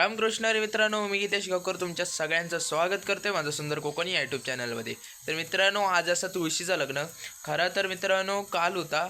रामकृष्ण हरी मित्रांनो मी गीतेश गावकर तुमच्या सगळ्यांचं स्वागत करते माझं सुंदर कोकणी यूट्यूब चॅनलमध्ये तर मित्रांनो आज असं तुळशीचं लग्न. खरं तर मित्रांनो काल होता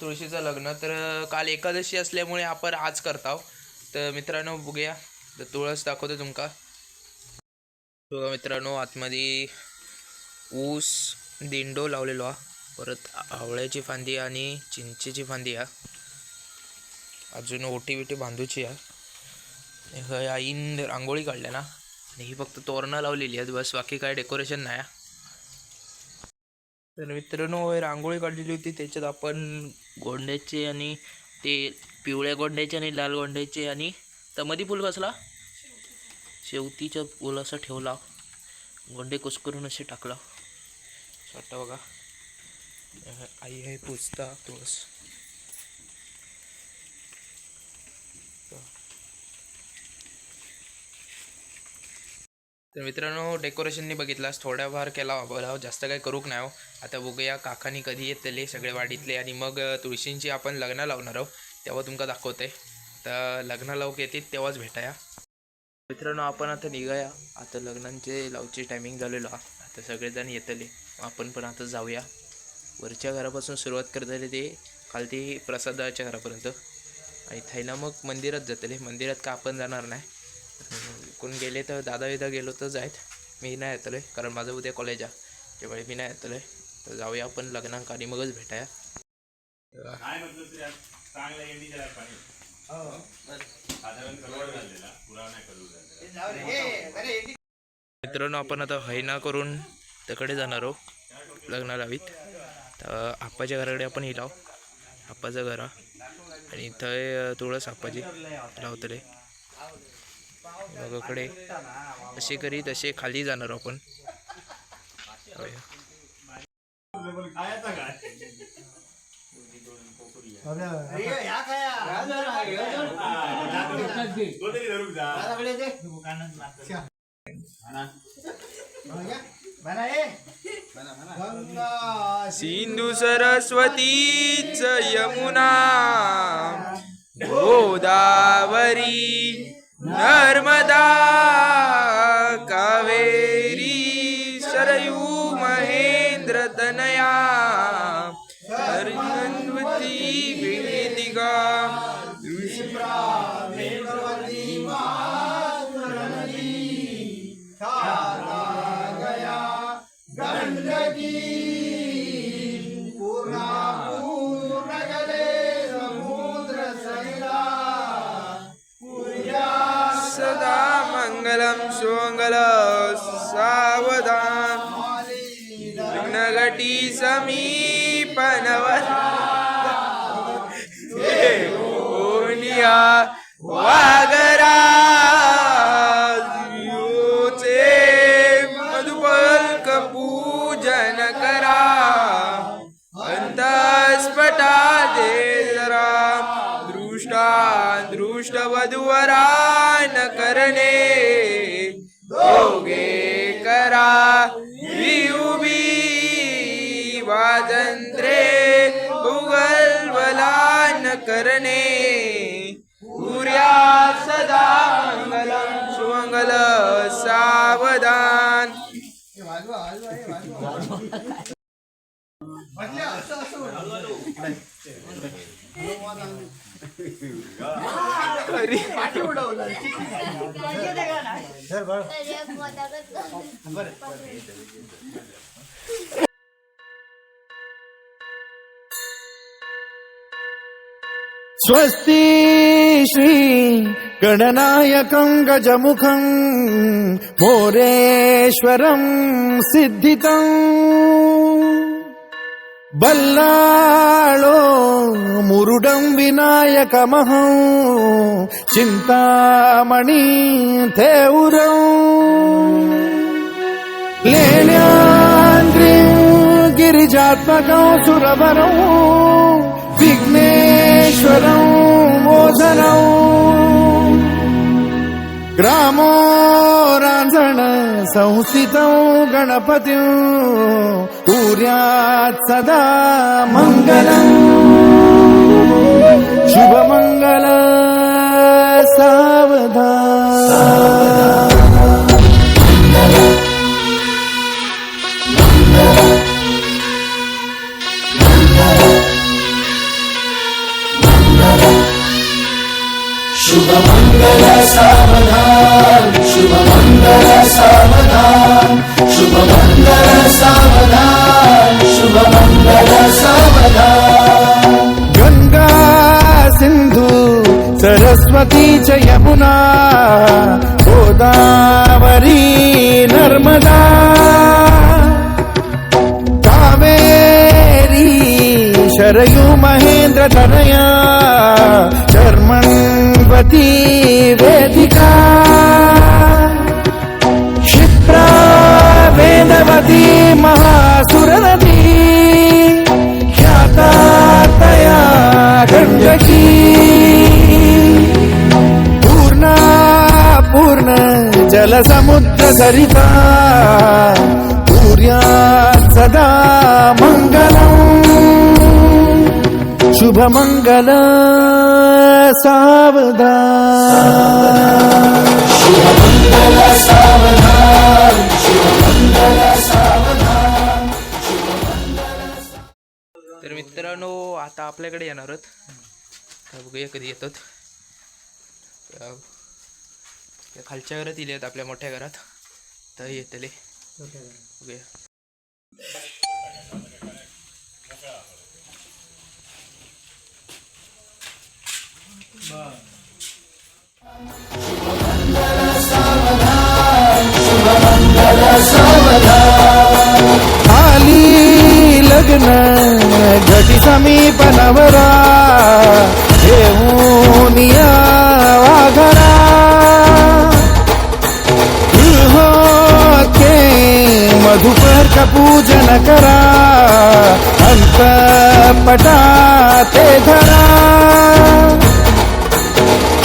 तुळशीचं लग्न. तर काल एकादशी असल्यामुळे आपण आज करताव तर मित्रांनो बघूया. तर तुळस दाखवतो तुमका. बघा मित्रांनो आतमध्ये ऊस दिंडो लावलेलो हा. परत आवळ्याची फांदी आणि चिंचेची फांदी हा. अजून ओटी बिटी बांधूची हा. हय आईन रांगोळी काढल्या ना. आणि ही फक्त तोरणं लावलेली आहेत बस बाकी काय डेकोरेशन नाही तर मित्रांनो रांगोळी काढलेली होती. त्याच्यात आपण गोंड्याचे आणि ते पिवळ्या गोंड्याचे आणि लाल गोंड्याचे आणि तमदी फुल कसला? शेवतीचा फुल असा ठेवला. गोंडे कुसकरून असे टाकला. असं वाटतं बघा. आई आहे पुजता तुळस. तर मित्रांनो डेकोरेशननी बघितलास थोड्याफार केला बरं जास्त काही करूक नाही हो. आता बघूया काकानी कधी येतले सगळे वाडीतले. आणि मग तुळशींची आपण लग्न लावणार आहोत तेव्हा तुमका दाखवते. तर लग्न लावूक येतील तेव्हाच भेटाया. मित्रांनो आपण आता निघाया. आता लग्नांचे लावची टायमिंग झालेलो. हा आता सगळेजण येतले. आपण पण आता जाऊया. वरच्या घरापासून सुरुवात करतले ते खालती प्रसादाच्या घरापर्यंत. आणि थैला मग मंदिरात जातले. मंदिरात का आपण जाणार नाही? कोण गेले तर दादा विदा गेलो तर जायत. मी नाही येतलोय कारण माझं उद्या कॉलेज आहे. त्यामुळे मी नाही येतलोय. तर जाऊया आपण लग्नांक आणि मगच भेटाया. झालेला मित्रांनो आपण आता हैना करून तिकडे जाणार आहोत लग्न लावीत तर आप्पाच्या घराकडे आपण येईल आप्पाचं घर हा. आणि इथं तुळस आप्पाची लावतले. बघाकडे असे करी तसे खाली जाणार आपण. सिंधू सरस्वतीच यमुना गोदावरी નર્મદા કાવેરી. सावधान। लग्नघटी समीप ओनिया वागरा योचे मधुपल्क पूजन करा। अंतस्पटा दे जरा। दृष्टा दृष्ट वधूवरा न करणे। दोघे करा विउबी वाजंत्रे उगलवलान करणे. सूर्या सदा मंगलम सुमंगल सावधान. स्वस्ति श्री गणनायकम् गजमुखम् मोरेश्वरम् सिद्धितम् బల్లాళో మురుడం వినాయక మహం చింతామణి తేవురం. లేనాంద్రి గిరిజాత్మకం సురవరం విఘ్నేశ్వరం మోదనం గ్రామో संस्थितौ गणपतिम् कुर्यात् सदा मङ्गलम्। शुभमङ्गल सावधान। गंगा सिंधू सरस्वती च यमुना गोदावरी नर्मदा कावेरी शरयू महेंद्र तनया शर्मण्वती जलसमुद्र सरिता सूर्या सदा मङ्गलम् शुभमङ्गल सावधान. तर मित्रांनो आता आपल्याकडे येणार आहोत. बघूया कधी येतात. त्या- खालच्या घरात इले आहेत आपल्या मोठ्या घरात. तर येतले. आली लग्न घटी समीप नवरा पूजन करा. अंतपटा ते धरा.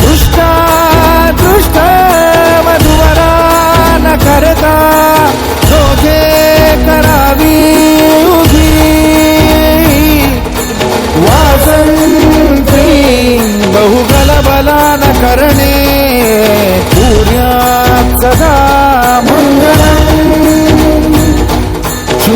दुष्टा दुष्ट मधुवरा न करता दोघे करावी उभी. वासंती बहुगलबला न करणे. पुण्या सदा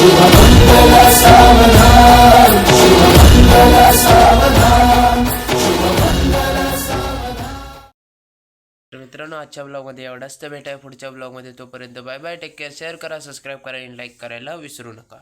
शुभमंगल सावधान तर मित्रांनो आजच्या ब्लॉगमध्ये एवढाच तर भेटाय पुढच्या ब्लॉगमध्ये तोपर्यंत bye bye take care share करा सबस्क्राईब करा आणि लाईक करायला विसरू नका.